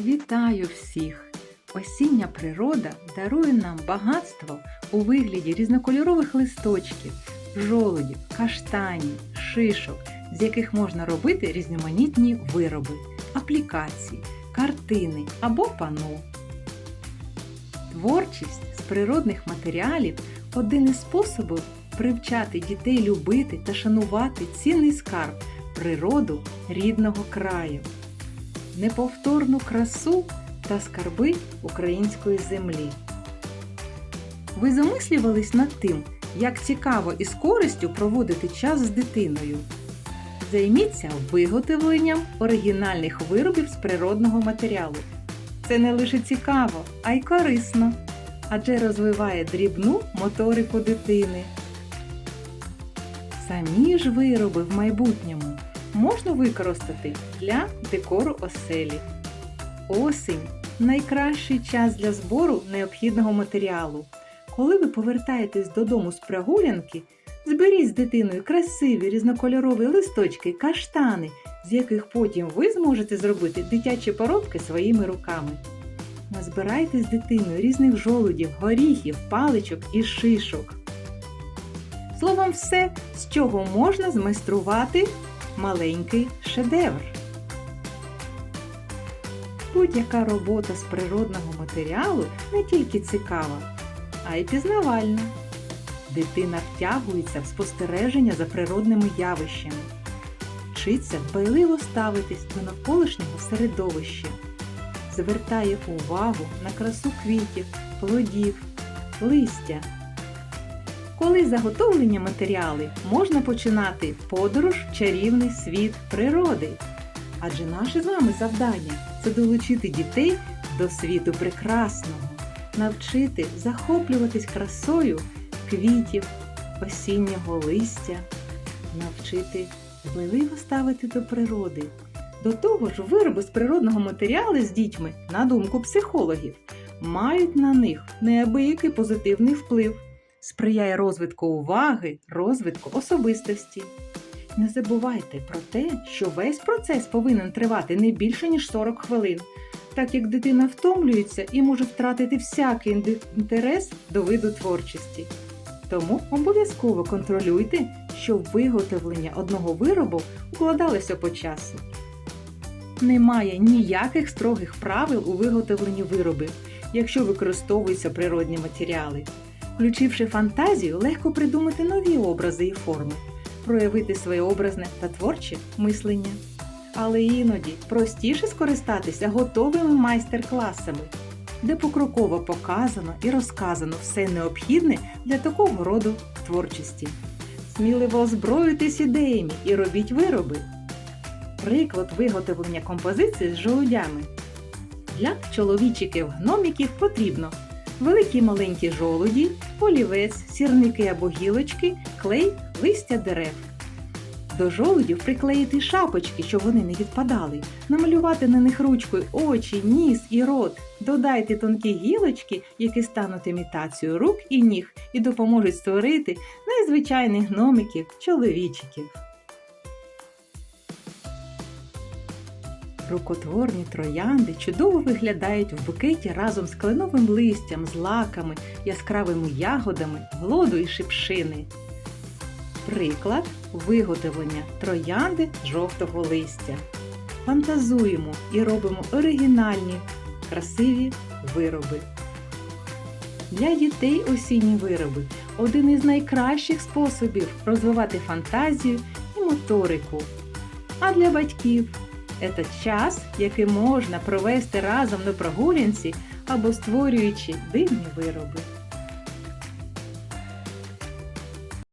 Вітаю всіх! Осіння природа дарує нам багатство у вигляді різнокольорових листочків, жолудів, каштанів, шишок, з яких можна робити різноманітні вироби, аплікації, картини або пано. Творчість з природних матеріалів один із способів привчати дітей любити та шанувати цінний скарб природу рідного краю неповторну красу та скарби української землі. Ви замислювались над тим, як цікаво і з користю проводити час з дитиною. Займіться виготовленням оригінальних виробів з природного матеріалу. Це не лише цікаво, а й корисно, адже розвиває дрібну моторику дитини. Самі ж вироби в майбутньому можна використати для декору оселі. Осінь найкращий час для збору необхідного матеріалу. Коли ви повертаєтесь додому з прогулянки, зберіть з дитиною красиві різнокольорові листочки, каштани, з яких потім ви зможете зробити дитячі поробки своїми руками. Назбирайте з дитиною різних жолудів, горіхів, паличок і шишок. Словом, все, з чого можна змайструвати маленький шедевр. Будь-яка робота з природного матеріалу не тільки цікава, а й пізнавальна. Дитина втягується в спостереження за природними явищами, вчиться дбайливо ставитись до навколишнього середовища, звертає увагу на красу квітів, плодів, листя. Коли заготовлення матеріали можна починати подорож в чарівний світ природи. Адже наше з вами завдання це долучити дітей до світу прекрасного, навчити захоплюватись красою квітів, осіннього листя, навчити дбайливо ставити до природи. До того ж, вироби з природного матеріалу з дітьми, на думку психологів, мають на них неабиякий позитивний вплив сприяє розвитку уваги, розвитку особистості. Не забувайте про те, що весь процес повинен тривати не більше, ніж 40 хвилин, так як дитина втомлюється і може втратити всякий інтерес до виду творчості. Тому обов'язково контролюйте, щоб виготовлення одного виробу укладалося по часу. Немає ніяких строгих правил у виготовленні виробів, якщо використовуються природні матеріали. Включивши фантазію, легко придумати нові образи і форми, проявити своє образне та творче мислення. Але іноді простіше скористатися готовими майстер-класами, де покроково показано і розказано все необхідне для такого роду творчості. Сміливо озброюйтесь ідеями і робіть вироби. Приклад виготовлення композиції з жолудями. Для чоловічиків-гноміків потрібно великі маленькі жолуді, олівець, сірники або гілочки, клей, листя дерев. До жолудів приклеїти шапочки, щоб вони не відпадали, намалювати на них ручкою очі, ніс і рот. Додайте тонкі гілочки, які стануть імітацією рук і ніг і допоможуть створити незвичайних гномиків, чоловічиків. Рукотворні троянди чудово виглядають в букеті разом з кленовим листям, злаками, яскравими ягодами, глоду і шипшини. Приклад виготовлення троянди з жовтого листя. Фантазуємо і робимо оригінальні, красиві вироби. Для дітей осінні вироби один із найкращих способів розвивати фантазію і моторику. А для батьків це час, який можна провести разом на прогулянці або створюючи дивні вироби.